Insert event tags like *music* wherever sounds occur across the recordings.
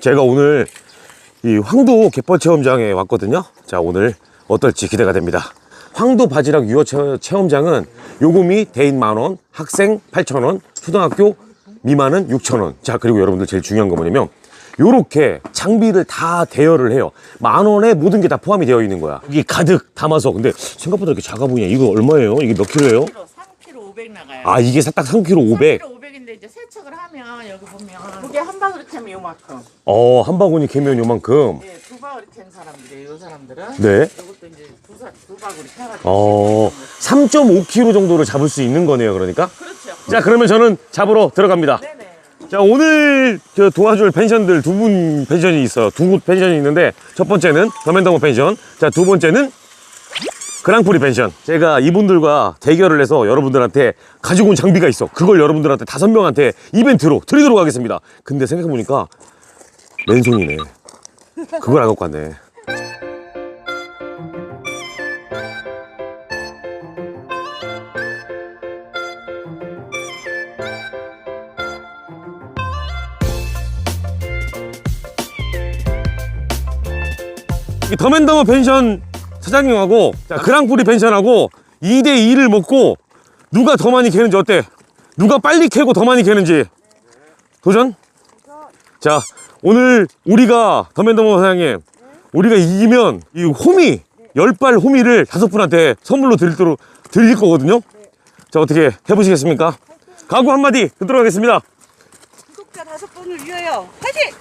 제가 오늘 이 황도 갯벌 체험장에 왔거든요. 자, 오늘 어떨지 기대가 됩니다. 황도 바지락 유어 체- 체험장은 요금이 대인 만원, 학생 8천원, 초등학교 미만은 6천원. 자, 그리고 여러분들 제일 중요한 거 뭐냐면 요렇게 장비를 다 대여를 해요. 만 원에 모든 게 다 포함이 되어 있는 거야. 이게 가득 담아서. 근데 생각보다 이렇게 작아 보이냐? 이거 얼마예요? 이게 몇 킬로예요? 3kg 500 나가요. 아, 이게 딱 3kg 500. 3kg 500인데 이제 세척을 하면 여기 보면 무게 한 바구니 캐면 요만큼. 어, 한 바구니 캐면 요만큼. 예, 두 바구니 캔 사람들이에요. 요 사람들은. 네. 이것도 이제 두, 사, 두 바구니 캐가지고. 어, 3.5kg 정도를 잡을 수 있는 거네요, 그러니까. 그렇죠. 자, 그러면 저는 잡으러 들어갑니다. 네네. 자, 오늘 저 도와줄 펜션들 두 분 펜션이 있어요. 두 곳 펜션이 있는데, 첫 번째는 더맨더머 펜션. 자, 두 번째는 그랑프리 펜션. 제가 이분들과 대결을 해서 여러분들한테 가지고 온 장비가 있어. 그걸 여러분들한테 다섯 명한테 이벤트로 드리도록 하겠습니다. 근데 생각해보니까 맨손이네. 그걸 안 갖고 왔네. 이 더맨더머 펜션 사장님하고 자, 그랑프리 펜션하고 2대 2를 먹고 누가 더 많이 캐는지 어때? 누가 빨리 캐고 더 많이 캐는지 도전? 자 오늘 우리가 더맨더머 사장님 우리가 이기면 이 호미 열발 호미를 다섯 분한테 선물로 드리도록 드릴 거거든요 자 어떻게 해보시겠습니까? 각오 한마디 듣도록 하겠습니다 구독자 다섯 분을 위하여 화이팅!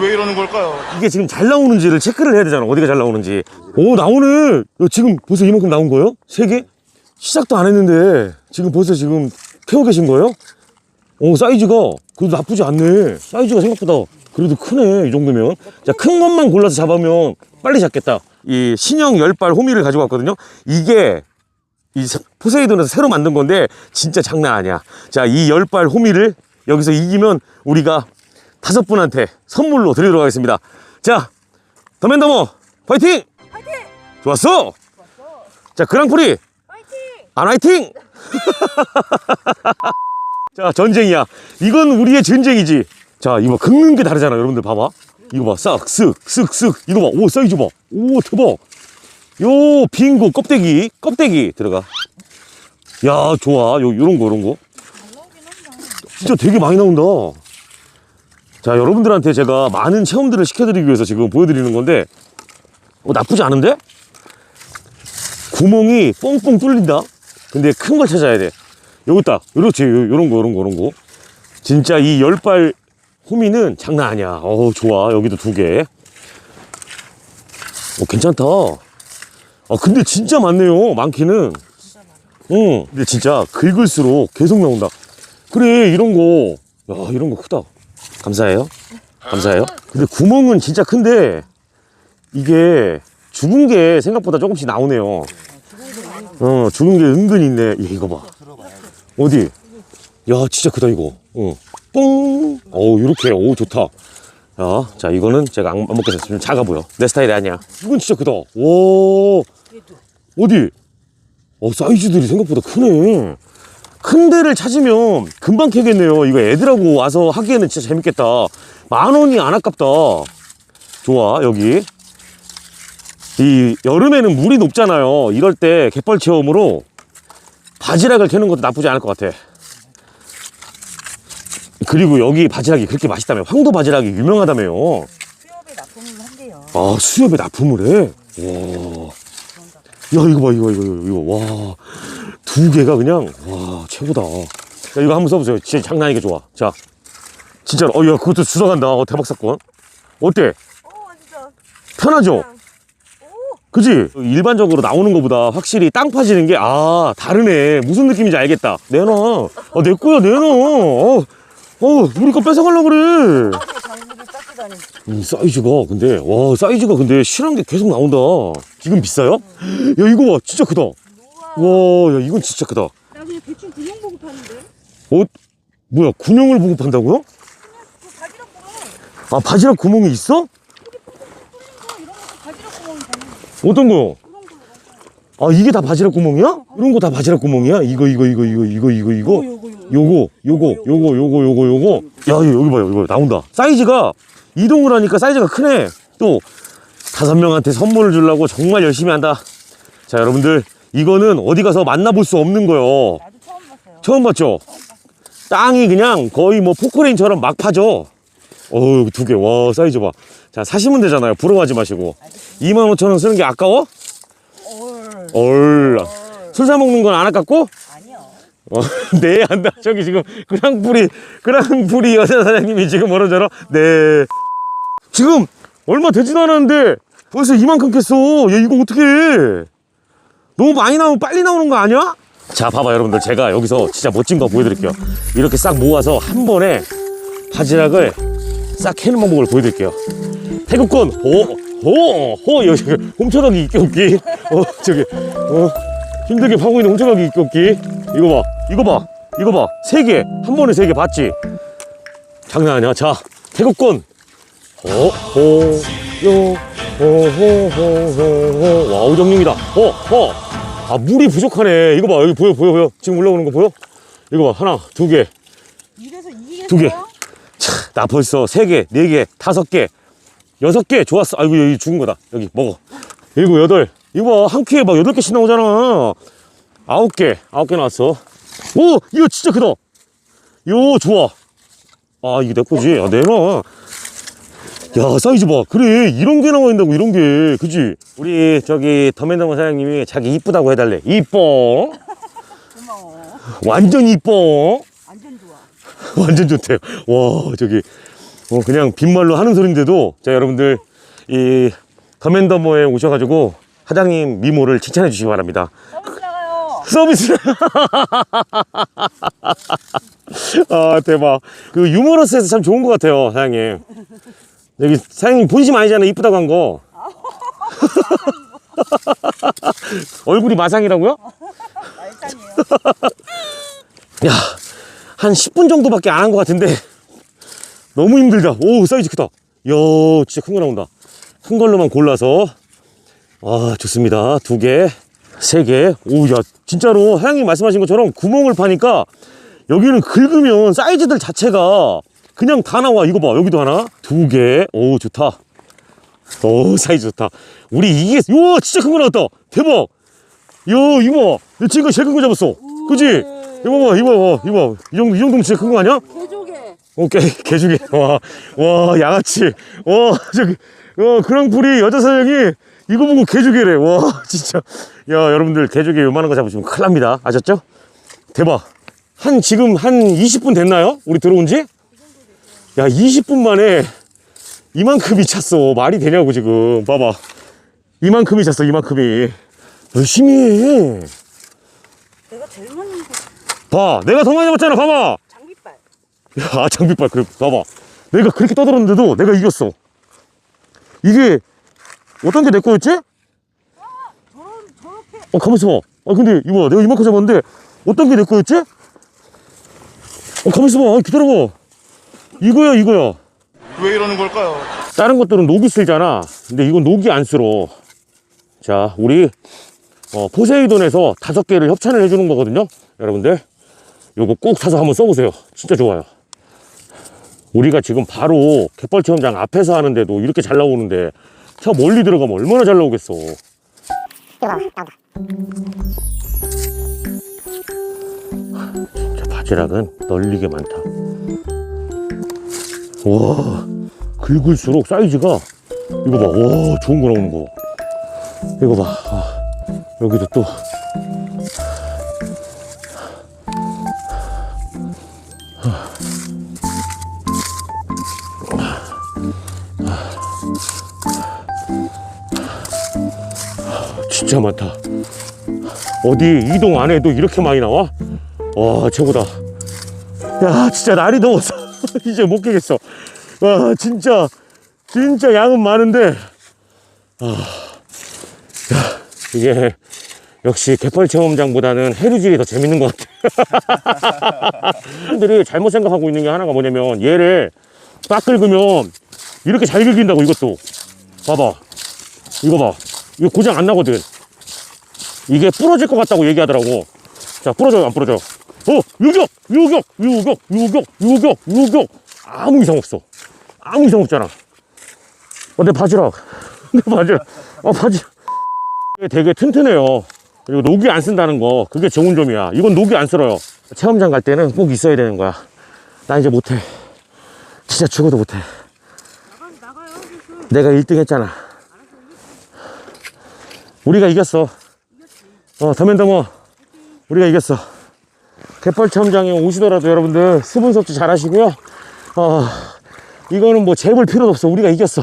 왜 이러는 걸까요? 이게 지금 잘 나오는지를 체크를 해야 되잖아. 어디가 잘 나오는지. 오, 나오네. 야, 지금 벌써 이만큼 나온 거예요? 세 개? 시작도 안 했는데 지금 벌써 지금 캐고 계신 거예요? 오, 사이즈가 그래도 나쁘지 않네. 사이즈가 생각보다 그래도 크네. 이 정도면. 자, 큰 것만 골라서 잡으면 빨리 잡겠다. 이 신형 열발 호미를 가지고 왔거든요. 이게 이 세- 포세이돈에서 새로 만든 건데 진짜 장난 아니야. 자, 이 열발 호미를 여기서 이기면 우리가 다섯 분한테 선물로 드리도록 하겠습니다. 자, 더맨더머 파이팅! 화이팅! 좋았어! 자, 그랑프리 화이팅! 안 화이팅! *laughs* 자, 전쟁이야. 이건 우리의 전쟁이지. 자, 이거 긁는 게 다르잖아. 여러분들 봐봐. 이거 봐. 싹, 쓱, 쓱, 쓱. 이거 봐. 오, 사이즈 봐. 오, 대박. 요, 빙고, 껍데기. 껍데기 들어가. 야, 좋아. 요, 요런 거, 요런 거. 진짜 되게 많이 나온다. 자, 여러분들한테 제가 많은 체험들을 시켜드리기 위해서 지금 보여드리는 건데, 어, 나쁘지 않은데? 구멍이 뻥뻥 뚫린다? 근데 큰 걸 찾아야 돼. 요거 딱, 요렇지, 요, 요런 거, 요런 거, 요런 거. 진짜 이 열발 호미는 장난 아니야. 어우, 좋아. 여기도 두 개. 어, 괜찮다. 아, 근데 진짜 많네요. 많기는. 응. 근데 진짜 긁을수록 계속 나온다. 그래, 이런 거. 야, 이런 거 크다. 감사해요. 감사해요. 근데 구멍은 진짜 큰데, 이게 죽은 게 생각보다 조금씩 나오네요. 어, 죽은 게 은근히 있네. 야, 이거 봐. 어디? 야, 진짜 크다, 이거. 어. 뽕! 어우, 이렇게. 오, 좋다. 야, 자, 이거는 제가 안, 안 먹겠어요. 좀 작아 보여. 내 스타일이 아니야. 이건 진짜 크다. 와. 어디? 어, 사이즈들이 생각보다 크네. 큰 데를 찾으면 금방 캐겠네요. 이거 애들하고 와서 하기에는 진짜 재밌겠다. 만 원이 안 아깝다. 좋아, 여기. 이 여름에는 물이 높잖아요. 이럴 때 갯벌 체험으로 바지락을 캐는 것도 나쁘지 않을 것 같아. 그리고 여기 바지락이 그렇게 맛있다며. 황도 바지락이 유명하다며요. 수협에 납품을 한대요. 아, 수협에 납품을 해? 와. 야, 이거 봐, 이거, 이거, 이거. 와. 두 개가 그냥, 와, 최고다. 자, 이거 한번 써보세요. 진짜 장난 아니게 좋아. 자. 진짜로. 어, 야, 그것도 주워간다. 어, 대박 사건. 어때? 오, 진짜. 편하죠? 오, 그지? 일반적으로 나오는 것보다 확실히 땅 파지는 게, 아, 다르네. 무슨 느낌인지 알겠다. 내놔. 아, 내 거야, 내놔. 어, 어, 우리 거 뺏어가려고 그래. 사이즈가 음, 사이즈가. 근데 와 사이즈가 근데 실한 게 계속 나온다. 지금 비싸요? 야 이거 봐. 진짜 크다. 와야 이건 진짜 크다. 나 그냥 대충 군용 보고 파는데? 어? 뭐야 군용을 보고 판다고요? 아 바지락 구멍이 있어? 어떤 거요? 아 이게 다 바지락 구멍이야? 이런 거 다 바지락 구멍이야? 이거 이거 이거 이거 이거 이거 이거? 요거 요거 요거. 요거 요거 요거 야 여기 봐요 여기 봐요. 나온다. 사이즈가 이동을 하니까 사이즈가 크네. 또 다섯 명한테 선물을 주려고 정말 열심히 한다. 자 여러분들 이거는 어디 가서 만나볼 수 없는 거요. 나도 처음 봤어요. 처음 봤죠? 땅이 그냥 거의 뭐 포크레인처럼 막 파져 어우 두 개. 와 사이즈 봐자 사시면 되잖아요. 부러워하지 마시고. 25,000원 쓰는 게 아까워? 얼. 얼. 술사 먹는 건 안 아깝고? 아니요. 어, *laughs* 네, 한다. 저기 지금 그랑프리, 그랑프리 여자 사장님이 지금 뭐라 저러? 네. 지금 얼마 되지도 않았는데 벌써 이만큼 캤어. 야, 이거 어떻게 해? 너무 많이 나오면 빨리 나오는 거 아니야? 자, 봐봐, 여러분들. 제가 여기서 진짜 멋진 거 보여드릴게요. 이렇게 싹 모아서 한 번에 바지락을 싹 캐는 방법을 보여드릴게요. 태국권, 호, 호, 호, 여기, 홈쳐가기 있기 없기. 어, 저기, 어, 힘들게 파고 있는 홈쳐가기 있기 없기. 이거 봐, 이거 봐, 이거 봐. 세 개, 한 번에 세 개 봤지? 장난 아니야. 자, 태국권. 호, 호, 요, 호, 호, 호, 호, 호. 와 우, 정님이다. 호, 호. 아, 물이 부족하네. 이거 봐, 여기 보여, 보여, 보여. 지금 올라오는 거 보여? 이거 봐, 하나, 두 개. 이래서 이기겠어요? 두 개. 차, 나 벌써 세 개, 네 개, 다섯 개, 여섯 개 좋았어. 아이고 여기 죽은 거다. 여기 먹어. 일곱, 여덟. 이거 봐, 한 큐에 막 여덟 개씩 나오잖아. 아홉 개, 아홉 개 나왔어. 오, 이거 진짜 크다. 요 좋아. 아 이거 내 거지. 아 내놔. 야 사이즈 봐. 그래 이런 게 나와 있다고 이런 게, 그지? 우리 저기 더맨더머 사장님이 자기 이쁘다고 해달래. 이뻐. 고마워 완전 이뻐. 완전 좋아 *laughs* 완전 좋대요. 와, 저기, 어, 그냥 빈말로 하는 소린데도, 자, 여러분들, 이, 더맨더머에 오셔가지고, 사장님 미모를 칭찬해 주시기 바랍니다. 서비스 나가요 서비스! *laughs* 아, 대박. 그 유머러스해서 참 좋은 것 같아요, 사장님. 여기 사장님 본심 아니잖아요, 이쁘다고 한 거. *laughs* 얼굴이 마상이라고요? 말짱이에요 야, 한 10분 정도밖에 안 한 것 같은데 너무 힘들다. 오, 사이즈 크다. 야, 진짜 큰 거 나온다. 큰 걸로만 골라서 아, 좋습니다. 두 개, 세 개. 오, 야, 진짜로 사장님 말씀하신 것처럼 구멍을 파니까 여기는 긁으면 사이즈들 자체가 그냥 다 나와. 이거 봐. 여기도 하나, 두 개. 오, 좋다. 오, 사이즈 좋다. 우리 이게, 요, 진짜 큰 거 나왔다. 대박. 요, 이거 봐. 내 지금 제일 큰 거 잡았어. 그지? 이거 봐, 이거 봐, 이거 봐. 이 정도, 이 정도면 진짜 큰 거 아니야? 개조개 오케이, 개죽이. 와, 와, 양아치. 와, 저기, 어, 그랑프리 여자 사장이 이거 보고 개죽이래. 와, *laughs* 진짜. 야, 여러분들, 개죽이 요만한 거 잡으시면 큰일 납니다. 아셨죠? 대박. 한, 지금 한 20분 됐나요? 우리 들어온 지? 야, 20분 만에 이만큼이 찼어. 말이 되냐고, 지금. 봐봐. 이만큼이 찼어, 이만큼이. 열심히 해. 내가 제일 많이 먹은 봐, 내가 더 많이 잡았잖아, 봐봐. 장비빨 야, 장비빨, 그래, 봐봐. 내가 그렇게 떠들었는데도 내가 이겼어. 이게, 어떤 게 내 거였지? 저런 저렇게 어, 가만 있어 봐. 아, 근데, 이거 내가 이만큼 잡았는데, 어떤 게 내 거였지? 어, 가만 있어 봐. 아, 기다려봐. 이거야, 이거야. 왜 이러는 걸까요? 다른 것들은 녹이 쓸잖아. 근데 이건 녹이 안 쓸어. 자, 우리, 어, 포세이돈에서 다섯 개를 협찬을 해주는 거거든요. 여러분들, 요거 꼭 사서 한번 써보세요. 진짜 좋아요. 우리가 지금 바로 갯벌 체험장 앞에서 하는데도 이렇게 잘 나오는데, 저 멀리 들어가면 얼마나 잘 나오겠어. 진짜 바지락은 널리게 많다. 와, 긁을수록 사이즈가 이거 봐, 와, 좋은 거 나오는 거. 이거 봐, 아, 여기도 또. 진짜 많다. 어디 이동 안 해도 이렇게 많이 나와? 와, 최고다. 야, 진짜 날이 더워서 *laughs* 이제 못 깨겠어. 와, 진짜, 진짜 양은 많은데, 아, 야, 이게 역시 갯벌 체험장보다는 해루질이 더 재밌는 것 같아. *laughs* 사람들이 잘못 생각하고 있는 게 하나가 뭐냐면 얘를 딱 긁으면 이렇게 잘 긁힌다고 이것도. 봐봐. 이거 봐. 이거 고장 안 나거든. 이게 부러질 것 같다고 얘기하더라고. 자, 부러져요, 안 부러져요? 어, 유격! 유격! 유격! 유격! 유격! 유격! 아무 이상 없어. 아무 이상 없잖아. 어, 내 바지락. *laughs* 내 바지락. 어, 바지락. 되게 튼튼해요. 그리고 녹이 안 쓴다는 거, 그게 좋은 점이야. 이건 녹이 안 쓸어요. 체험장 갈 때는 꼭 있어야 되는 거야. 나 이제 못해. 진짜 죽어도 못해. 내가 1등 했잖아. 우리가 이겼어. 어, 더맨더머. 우리가 이겼어. 갯벌 체험장에 오시더라도 여러분들 수분 섭취 잘 하시고요. 어, 이거는 뭐 재볼 필요도 없어. 우리가 이겼어.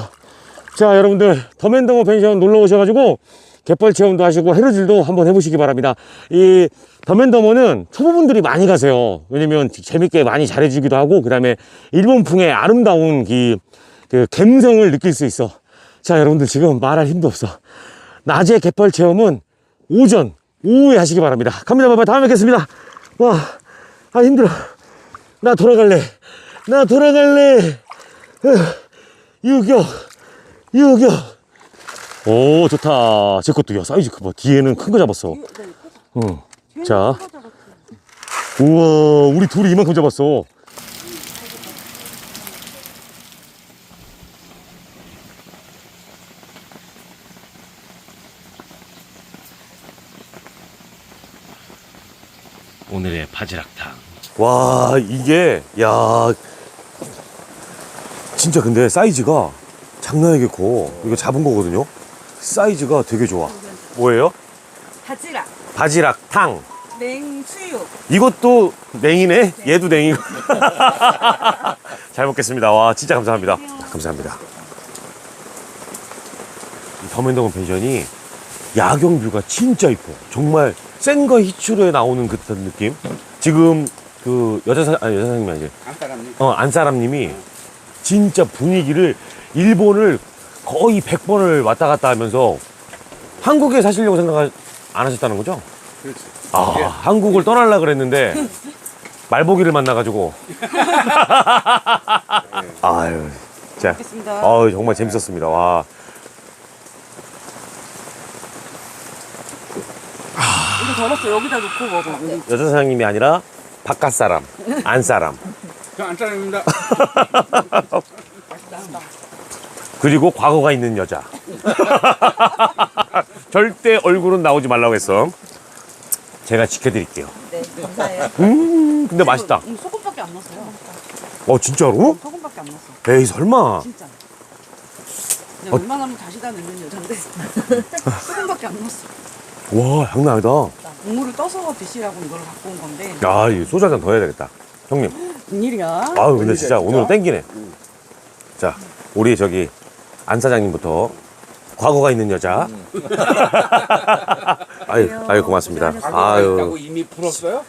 자, 여러분들 더맨더머 펜션 놀러 오셔가지고 갯벌 체험도 하시고 해루질도 한번 해보시기 바랍니다. 이 더맨더머는 초보분들이 많이 가세요. 왜냐면 재밌게 많이 잘해주기도 하고 그 다음에 일본풍의 아름다운 이, 그 감성을 느낄 수 있어. 자, 여러분들 지금 말할 힘도 없어. 낮에 갯벌 체험은 오전, 오후에 하시기 바랍니다. 갑니다, 바바. 다음에 뵙겠습니다. 와, 아, 힘들어. 나 돌아갈래. 나 돌아갈래. 으, 유격, 유격. 오, 좋다. 제 것도, 야, 사이즈 그 봐. 뒤에는 큰 거 잡았어. 응. 자. 우와, 우리 둘이 이만큼 잡았어. 오늘의 바지락탕. 와, 이게, 야. 진짜 근데 사이즈가 장난이게 커. 이거 잡은 거거든요. 사이즈가 되게 좋아. 뭐예요? 바지락, 바지락 탕. 냉수육. 이것도 냉이네? 얘도 냉이고. *laughs* 잘 먹겠습니다. 와, 진짜 감사합니다. 감사합니다. 이 더맨더건 펜션이 야경 뷰가 진짜 이뻐. 정말 센과 히츠로에 나오는 그 듯한 느낌? 지금 그 여자 사, 아니, 여자 사장님이 아니지. 안사람님 어, 안사람님이 진짜 분위기를 일본을 거의 100번을 왔다 갔다 하면서 한국에 사시려고 생각 안 하셨다는 거죠? 그렇지 아, 한국을 떠나려 그랬는데 말보기를 만나가지고. *laughs* 아유, 자. 아유 정말 재밌었습니다. 와, 이거 덜었어. 여기다 놓고 먹어. 여기. 여자 사장님이 아니라 바깥 사람, *laughs* 안 사람. 저 안사람입니다 *laughs* 그리고 과거가 있는 여자. *laughs* 절대 얼굴은 나오지 말라고 했어. 제가 지켜드릴게요. 네, 감사해요. 음, 근데 맛있다. 음, 소금밖에 안 넣었어요. 어, 진짜로? 소금밖에 안 넣었어. 에이, 설마. 진짜. 그냥 웬만하면 다시 다 넣는 여잔데 *laughs* 소금밖에 안 넣었어. 와, 장난 아니다. 국물을 떠서 드시라고 이걸 갖고 온 건데 야, 이 소주 한 잔 더 해야 되겠다. 형님. 웬일이야? 아유, 근데 진짜 진짜. 오늘은 땡기네. 자, 우리 저기 안 사장님부터 과거가 있는 여자. *laughs* 아유, 아유 고맙습니다. 아유 아유, 이미 풀었어요?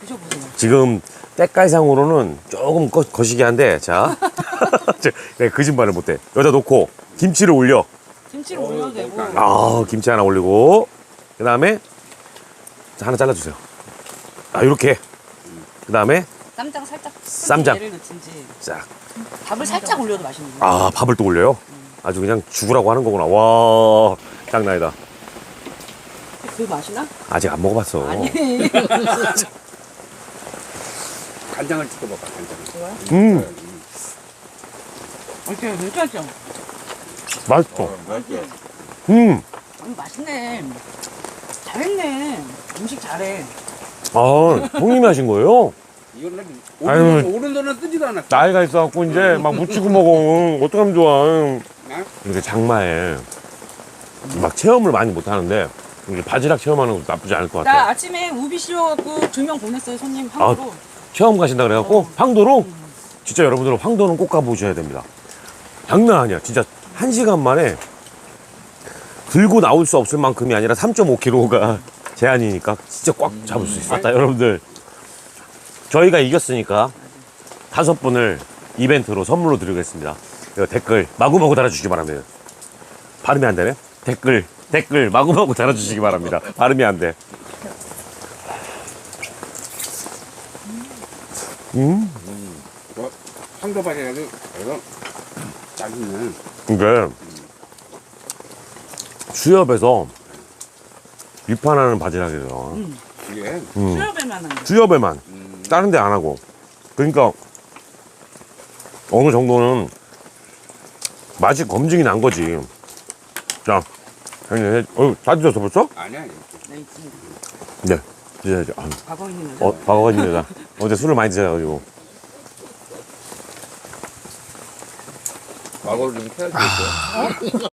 드셔보세요. 지금 때깔상으로는 조금 거, 거시기 한데, 자, *laughs* 저, 내가 거짓말을 못해. 여기다 놓고 김치를 올려. 김치를 올려도 되고 아, 김치 하나 올리고, 그 다음에 하나 잘라주세요. 아, 이렇게. 그 다음에 쌈장 살짝 쌈장. 얘를 넣든지 싹. 밥을 살짝 올려도 맛있는 거. 아, 밥을 또 올려요? 아주 그냥 죽으라고 하는 거구나. 와, 장난이다. 그 맛이나? 아직 안 먹어봤어. 아니. *laughs* 간장을 찍어 먹어 간장 음, 이렇게 괜찮죠? 맛있어. 음, 아니 맛있네. 잘했네. 음식 잘해. 아, 형님이 하신 거예요? 이거는 아유. 오른손, 오른손은 쓰지도 않았어 나이가 있어갖고 이제 막 묻히고 먹어. 어떡하면 좋아. 나? 이렇게 장마에 막 체험을 많이 못 하는데 이렇게 바지락 체험하는 것도 나쁘지 않을 것나 같아. 아침에 우비 씌워갖고 두명 보냈어요 손님 한으로 체험 가신다 그래갖고 황도로 진짜 여러분들 황도는 꼭 가보셔야 됩니다. 장난 아니야. 진짜 한 시간 만에 들고 나올 수 없을 만큼이 아니라 3.5kg가 *laughs* 제한이니까 진짜 꽉 잡을 수 있었다 여러분들. 저희가 이겼으니까 다섯 분을 이벤트로 선물로 드리겠습니다. 이거 댓글 마구마구 달아주시기 바랍니다. 발음이 안 되네? 댓글 댓글 마구마구 달아주시기 바랍니다. 발음이 안 돼. 음. 뭐, 황도바지라도 이거 짜증나 이게 수협에서 위판하는 바지락이래요. 음. 이게 음. 수협에만 한 거. 수협에만 음, 다른 데 안 하고. 그러니까 어느 정도는 맛이 검증이 난 거지. 자, 형님, 해- 어, 다 드셨어 벌써? 아니야. 네, 있습니다. 네. 드셔야죠. 아. 어, 박아가집니다. 어제 술을 많이 드셔가지고. 과거를 좀 캐야 되겠어.